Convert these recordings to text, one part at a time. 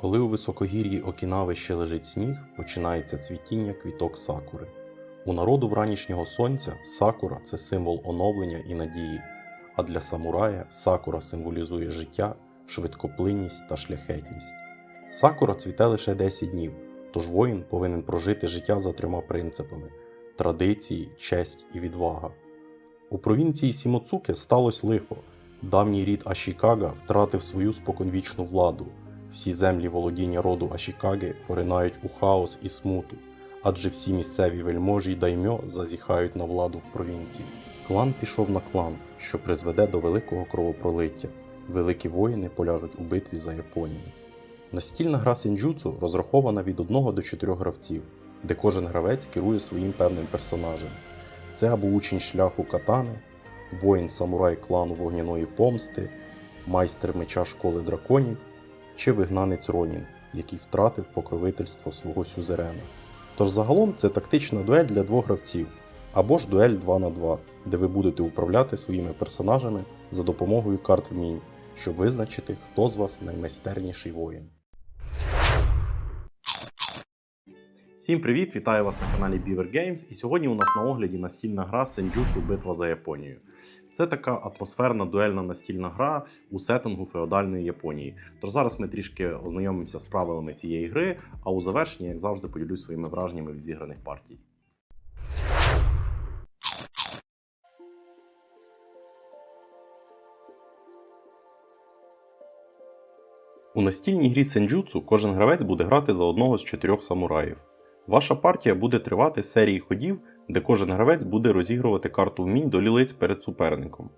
Коли у високогір'ї Окінави ще лежить сніг, починається цвітіння квіток сакури. У народу вранішнього сонця сакура це символ оновлення і надії, а для самурая сакура символізує життя, швидкоплинність та шляхетність. Сакура цвіте лише 10 днів, тож воїн повинен прожити життя за трьома принципами традиції, честь і відвага. У провінції Сімоцуке сталося лихо. Давній рід Ашікага втратив свою споконвічну владу. Всі землі володіння роду Ашікаги поринають у хаос і смуту, адже всі місцеві вельможі й даймьо зазіхають на владу в провінції. Клан пішов на клан, що призведе до великого кровопролиття. Великі воїни поляжуть у битві за Японію. Настільна гра сенджуцу розрахована від 1 до 4 гравців, де кожен гравець керує своїм певним персонажем. Це або учень шляху катани, воїн самурай клану вогняної помсти, майстер меча школи драконів чи вигнанець Ронін, який втратив покровительство свого сюзерена. Тож загалом це тактична дуель для двох гравців, або ж дуель 2 на 2, де ви будете управляти своїми персонажами за допомогою карт вмінь, щоб визначити, хто з вас наймайстерніший воїн. Всім привіт! Вітаю вас на каналі Beaver Games. І сьогодні у нас на огляді настільна гра Сенджутсу Битва за Японію. Це така атмосферна дуельна настільна гра у сеттингу феодальної Японії. Тож зараз ми трішки ознайомимося з правилами цієї гри, а у завершенні, як завжди, поділюсь своїми враженнями від зіграних партій. У настільній грі Сенджутсу кожен гравець буде грати за одного з чотирьох самураїв. Ваша партія буде тривати серії ходів, де кожен гравець буде розігрувати карту вмінь до лілиць перед суперником.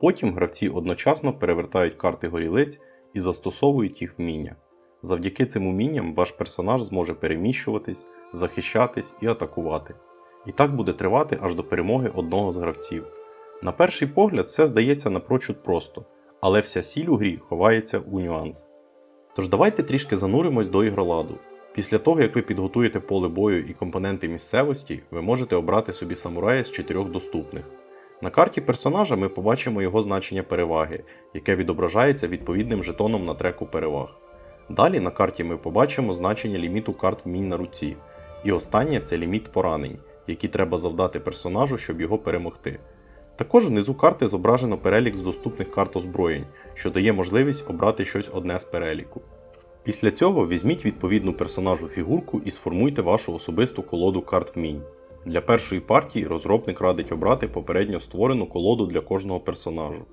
Потім гравці одночасно перевертають карти горілиць і застосовують їх вміння. Завдяки цим умінням ваш персонаж зможе переміщуватись, захищатись і атакувати. І так буде тривати аж до перемоги одного з гравців. На перший погляд все здається напрочуд просто, але вся сіль у грі ховається у нюанс. Тож давайте трішки зануримось до ігроладу. Після того, як ви підготуєте поле бою і компоненти місцевості, ви можете обрати собі самурая з чотирьох доступних. На карті персонажа ми побачимо його значення переваги, яке відображається відповідним жетоном на треку переваг. Далі на карті ми побачимо значення ліміту карт вмінь на руці. І останнє це ліміт поранень, які треба завдати персонажу, щоб його перемогти. Також внизу карти зображено перелік з доступних карт озброєнь, що дає можливість обрати щось одне з переліку. Після цього візьміть відповідну персонажу фігурку і сформуйте вашу особисту колоду карт вмінь. Для першої партії розробник радить обрати попередньо створену колоду для кожного персонажу.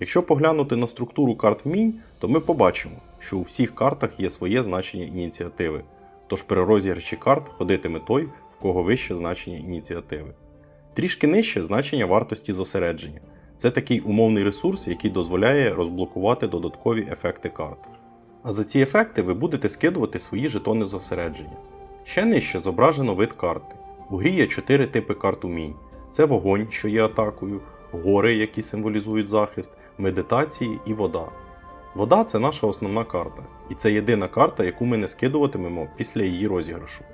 Якщо поглянути на структуру карт вмінь, то ми побачимо, що у всіх картах є своє значення ініціативи, тож при розіграші карт ходитиме той, в кого вище значення ініціативи. Трішки нижче значення вартості зосередження. Це такий умовний ресурс, який дозволяє розблокувати додаткові ефекти карт. А за ці ефекти ви будете скидувати свої жетони зосередження. Ще нижче зображено вид карти. У грі є 4 типи карт умінь: це вогонь, що є атакою, гори, які символізують захист, медитації і вода. Вода це наша основна карта, і це єдина карта, яку ми не скидуватимемо після її розіграшу.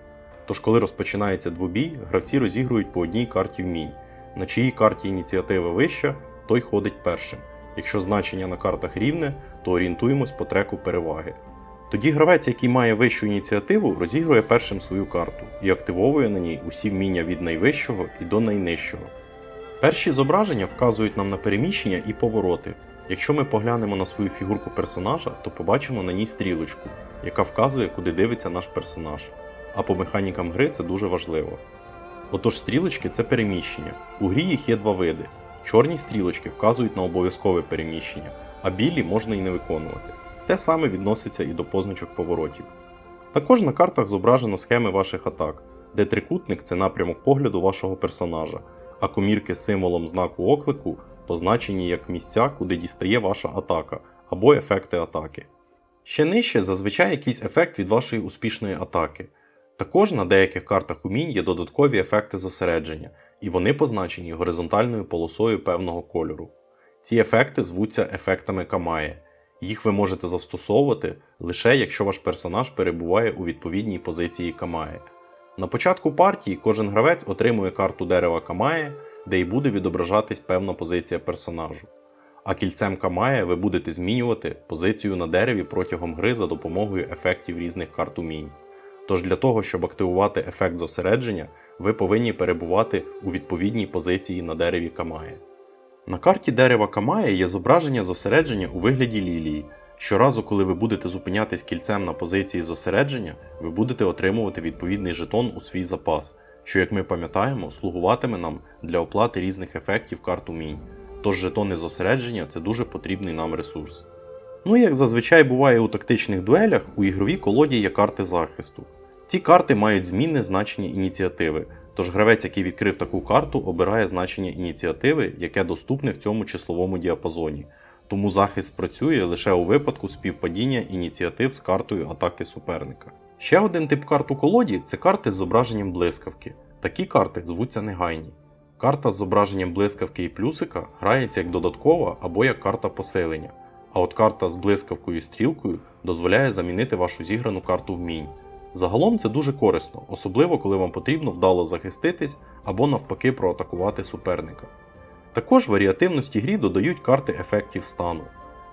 Тож, коли розпочинається двобій, гравці розігрують по одній карті вмінь. На чиїй карті ініціатива вища, той ходить першим. Якщо значення на картах рівне, то орієнтуємось по треку переваги. Тоді гравець, який має вищу ініціативу, розігрує першим свою карту і активовує на ній усі вміння від найвищого і до найнижчого. Перші зображення вказують нам на переміщення і повороти. Якщо ми поглянемо на свою фігурку персонажа, то побачимо на ній стрілочку, яка вказує, куди дивиться наш персонаж. А по механікам гри це дуже важливо. Отож, стрілочки це переміщення. У грі їх є два види. Чорні стрілочки вказують на обов'язкове переміщення, а білі можна і не виконувати. Те саме відноситься і до позначок поворотів. Також на картах зображено схеми ваших атак, де трикутник це напрямок погляду вашого персонажа, а комірки з символом знаку оклику позначені як місця, куди дістає ваша атака або ефекти атаки. Ще нижче зазвичай якийсь ефект від вашої успішної атаки. Також на деяких картах умінь є додаткові ефекти зосередження, і вони позначені горизонтальною полосою певного кольору. Ці ефекти звуться ефектами Камає. Їх ви можете застосовувати лише якщо ваш персонаж перебуває у відповідній позиції Камає. На початку партії кожен гравець отримує карту дерева Камає, де й буде відображатись певна позиція персонажу. А кільцем Камая ви будете змінювати позицію на дереві протягом гри за допомогою ефектів різних карт умінь. Тож для того, щоб активувати ефект зосередження, ви повинні перебувати у відповідній позиції на дереві Камая. На карті дерева Камая є зображення зосередження у вигляді лілії. Щоразу, коли ви будете зупинятись кільцем на позиції зосередження, ви будете отримувати відповідний жетон у свій запас, що, як ми пам'ятаємо, слугуватиме нам для оплати різних ефектів карт умінь. Тож жетони зосередження це дуже потрібний нам ресурс. Ну і як зазвичай буває у тактичних дуелях, у ігровій колоді є карти захисту. Ці карти мають змінне значення ініціативи, тож гравець, який відкрив таку карту, обирає значення ініціативи, яке доступне в цьому числовому діапазоні. Тому захист спрацює лише у випадку співпадіння ініціатив з картою атаки суперника. Ще один тип карт у колоді це карти з зображенням блискавки. Такі карти звуться негайні. Карта з зображенням блискавки і плюсика грається як додаткова або як карта посилення. А от карта з блискавкою і стрілкою дозволяє замінити вашу зіграну карту вмінь. Загалом це дуже корисно, особливо коли вам потрібно вдало захиститись або навпаки проатакувати суперника. Також варіативності грі додають карти ефектів стану,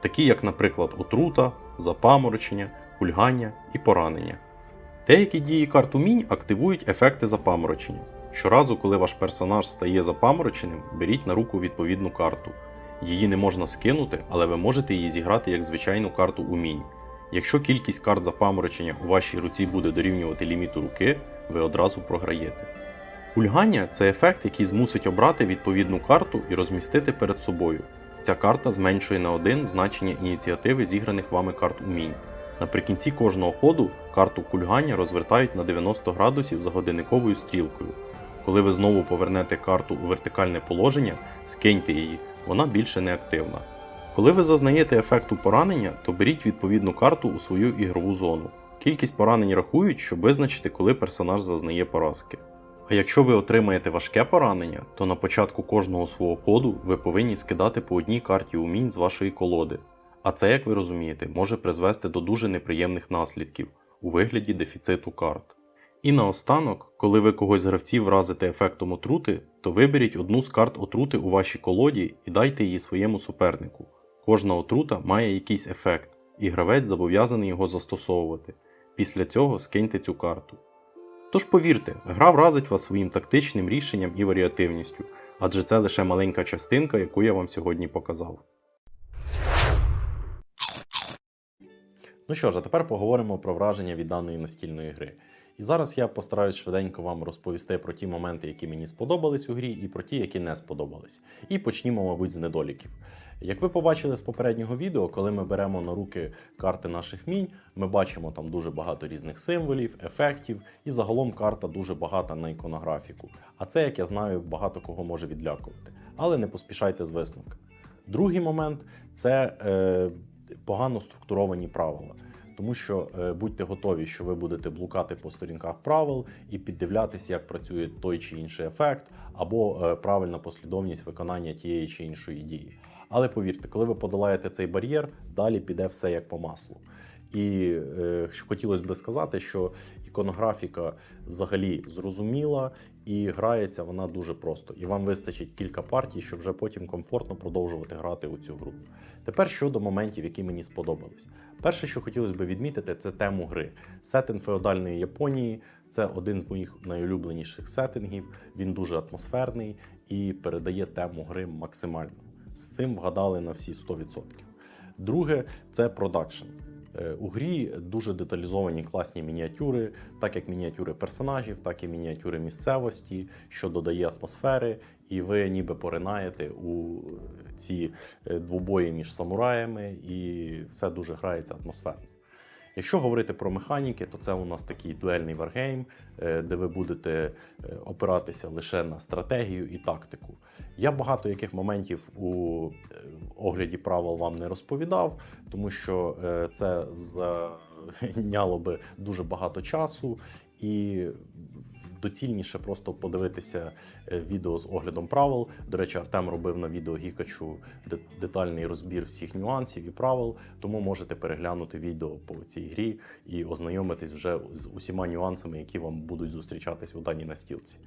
такі як, наприклад, отрута, запаморочення, кульгання і поранення. Деякі дії карт умінь активують ефекти запаморочення. Щоразу, коли ваш персонаж стає запамороченим, беріть на руку відповідну карту. Її не можна скинути, але ви можете її зіграти як звичайну карту умінь. Якщо кількість карт запаморочення у вашій руці буде дорівнювати ліміту руки, ви одразу програєте. Кульгання це ефект, який змусить обрати відповідну карту і розмістити перед собою. Ця карта зменшує на один значення ініціативи зіграних вами карт умінь. Наприкінці кожного ходу карту кульгання розвертають на 90 градусів за годинниковою стрілкою. Коли ви знову повернете карту у вертикальне положення, скиньте її, вона більше не активна. Коли ви зазнаєте ефекту поранення, то беріть відповідну карту у свою ігрову зону. Кількість поранень рахують, щоб визначити, коли персонаж зазнає поразки. А якщо ви отримаєте важке поранення, то на початку кожного свого ходу ви повинні скидати по одній карті умінь з вашої колоди. А це, як ви розумієте, може призвести до дуже неприємних наслідків у вигляді дефіциту карт. І наостанок, коли ви когось з гравців вразите ефектом отрути, то виберіть одну з карт отрути у вашій колоді і дайте її своєму супернику. Кожна отрута має якийсь ефект, і гравець зобов'язаний його застосовувати. Після цього скиньте цю карту. Тож повірте, гра вразить вас своїм тактичним рішенням і варіативністю, адже це лише маленька частинка, яку я вам сьогодні показав. Ну що ж, а тепер поговоримо про враження від даної настільної гри. І зараз я постараюсь швиденько вам розповісти про ті моменти, які мені сподобались у грі, і про ті, які не сподобались. І почнімо, мабуть, з недоліків. Як ви побачили з попереднього відео, коли ми беремо на руки карти наших мінь, ми бачимо там дуже багато різних символів, ефектів, і загалом карта дуже багата на іконографіку. А це, як я знаю, багато кого може відлякувати. Але не поспішайте з висновками. Другий момент це е, погано структуровані правила. Тому що е, будьте готові, що ви будете блукати по сторінках правил і піддивлятися, як працює той чи інший ефект, або е, правильна послідовність виконання тієї чи іншої дії. Але повірте, коли ви подолаєте цей бар'єр, далі піде все як по маслу. І е, хотілося б сказати, що іконографіка взагалі зрозуміла і грається вона дуже просто. І вам вистачить кілька партій, щоб вже потім комфортно продовжувати грати у цю гру. Тепер щодо моментів, які мені сподобались. Перше, що хотілося б відмітити, це тему гри. Сеттинг феодальної Японії це один з моїх найулюбленіших сеттингів. Він дуже атмосферний і передає тему гри максимально. З цим вгадали на всі 100%. Друге, це продакшн. Е, У грі дуже деталізовані класні мініатюри, так як мініатюри персонажів, так і мініатюри місцевості, що додає атмосфери, і ви ніби поринаєте у ці е, двобої між самураями, і все дуже грається атмосферно. Якщо говорити про механіки, то це у нас такий дуельний варгейм, е, де ви будете е, опиратися лише на стратегію і тактику. Я багато яких моментів у е, огляді правил вам не розповідав, тому що це зайняло би дуже багато часу і. Доцільніше просто подивитися е, відео з оглядом правил. До речі, Артем робив на відео Гікачу детальний розбір всіх нюансів і правил, тому можете переглянути відео по цій грі і ознайомитись вже з усіма нюансами, які вам будуть зустрічатись у даній настілці.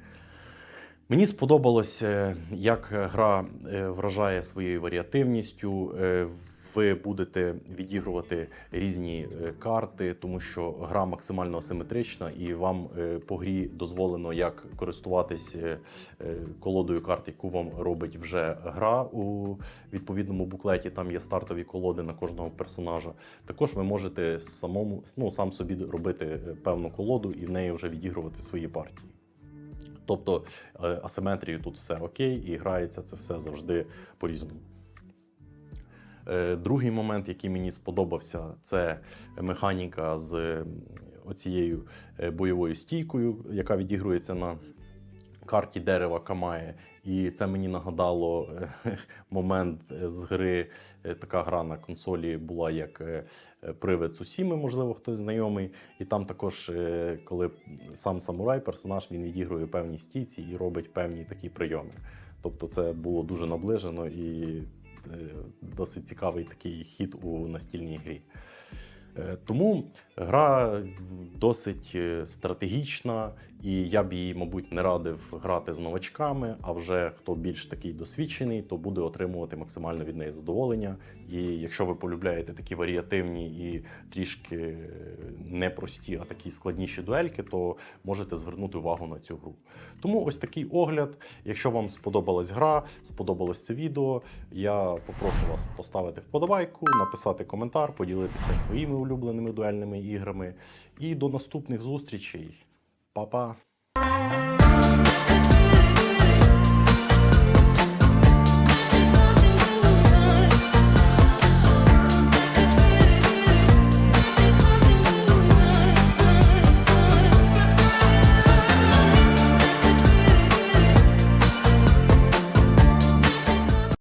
Мені сподобалось, е, як гра е, вражає своєю варіативністю. Ви будете відігрувати різні е, карти, тому що гра максимально асиметрична, і вам е, по грі дозволено як користуватись е, колодою карт, яку вам робить вже гра у відповідному буклеті. Там є стартові колоди на кожного персонажа. Також ви можете самому ну, сам собі робити певну колоду і в неї вже відігрувати свої партії. Тобто асиметрію тут все окей, і грається це все завжди по-різному. Е, Другий момент, який мені сподобався, це механіка з е, оцією е, бойовою стійкою, яка відігрується на карті дерева Камає. І це мені нагадало е, момент е, з гри. е, Така гра на консолі була як е, е, Привид Сусіми, можливо, хтось знайомий. І там також, е, коли сам самурай, персонаж, він відігрує певні стійці і робить певні такі прийоми. Тобто це було дуже наближено і е, досить цікавий такий хід у настільній грі. Е, Тому гра досить е, стратегічна, і я б її, мабуть, не радив грати з новачками. А вже хто більш такий досвідчений, то буде отримувати максимально від неї задоволення. І якщо ви полюбляєте такі варіативні і трішки непрості, а такі складніші дуельки, то можете звернути увагу на цю гру. Тому ось такий огляд. Якщо вам сподобалась гра, сподобалось це відео, я попрошу вас поставити вподобайку, написати коментар, поділитися своїми улюбленими дуельними іграми. І до наступних зустрічей. 宝宝